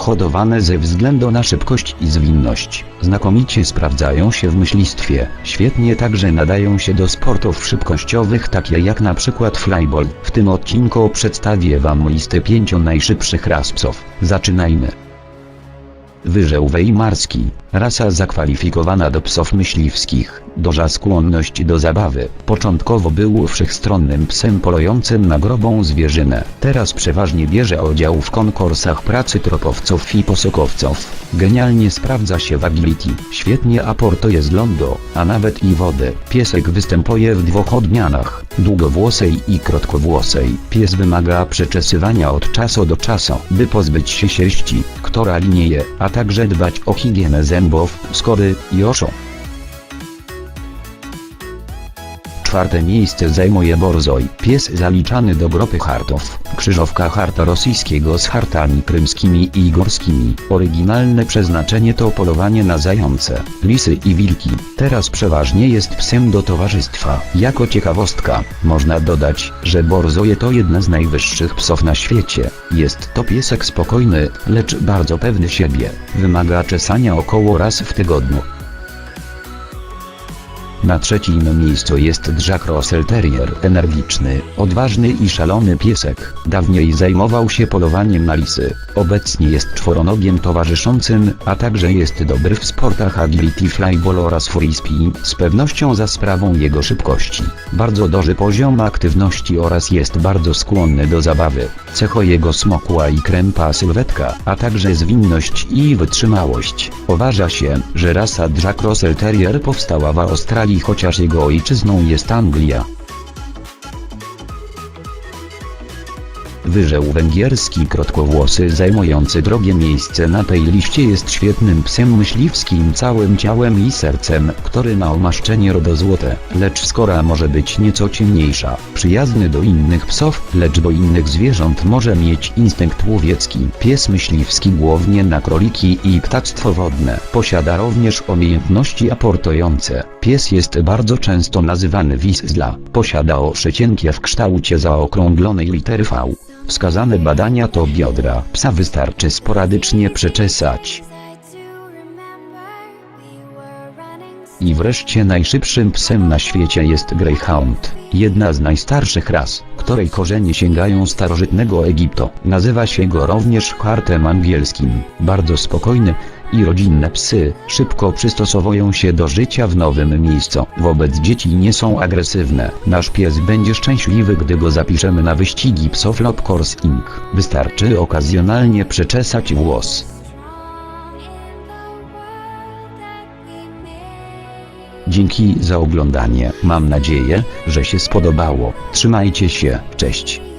hodowane ze względu na szybkość i zwinność. Znakomicie sprawdzają się w myślistwie, świetnie także nadają się do sportów szybkościowych takie jak na przykład flyball. W tym odcinku przedstawię wam listę pięciu najszybszych ras psów. Zaczynajmy. Wyżeł wejmarski, rasa zakwalifikowana do psów myśliwskich, duża skłonność do zabawy. Początkowo był wszechstronnym psem polującym na grobą zwierzynę. Teraz przeważnie bierze udział w konkursach pracy tropowców i posokowców. Genialnie sprawdza się w agility, świetnie aportuje z lądu, a nawet i wody. Piesek występuje w dwóch odmianach, długowłosej i krótkowłosej. Pies wymaga przeczesywania od czasu do czasu, by pozbyć się sierści, która linieje, a także dbać o higienę zębów, skóry i oczu. Czwarte miejsce zajmuje Borzoj, pies zaliczany do grupy hartów, krzyżowka harta rosyjskiego z hartami krymskimi i górskimi. Oryginalne przeznaczenie to polowanie na zające, lisy i wilki. Teraz przeważnie jest psem do towarzystwa. Jako ciekawostka, można dodać, że Borzoje to jedna z najwyższych psów na świecie. Jest to piesek spokojny, lecz bardzo pewny siebie. Wymaga czesania około raz w tygodniu. Na trzecim miejscu jest Jack Russell Terrier. Energiczny, odważny i szalony piesek. Dawniej zajmował się polowaniem na lisy. Obecnie jest czworonogiem towarzyszącym, a także jest dobry w sportach agility flyball oraz frisbee, z pewnością za sprawą jego szybkości. Bardzo duży poziom aktywności oraz jest bardzo skłonny do zabawy. Cecho jego smokła i krępa sylwetka, a także zwinność i wytrzymałość. Uważa się, że rasa Jack Russell Terrier powstała w Australii chociaż jego ojczyzną jest Anglia. Wyżeł węgierski krótkowłosy zajmujący drogie miejsce na tej liście jest świetnym psem myśliwskim całym ciałem i sercem, który ma umaszczenie rodozłote, lecz skora może być nieco ciemniejsza. Przyjazny do innych psów, lecz do innych zwierząt może mieć instynkt łowiecki. Pies myśliwski głównie na króliki i ptactwo wodne. Posiada również umiejętności aportujące. Pies jest bardzo często nazywany Wisla. Posiada oszy cienkie w kształcie zaokrąglonej litery V. Wskazane badania to biodra. Psa wystarczy sporadycznie przeczesać. I wreszcie najszybszym psem na świecie jest Greyhound, jedna z najstarszych ras, której korzenie sięgają starożytnego Egiptu. Nazywa się go również hartem angielskim. Bardzo spokojny i rodzinne psy szybko przystosowują się do życia w nowym miejscu. Wobec dzieci nie są agresywne. Nasz pies będzie szczęśliwy, gdy go zapiszemy na wyścigi psów Lop Course Inc. Wystarczy okazjonalnie przeczesać włos. Dzięki za oglądanie. Mam nadzieję, że się spodobało. Trzymajcie się. Cześć.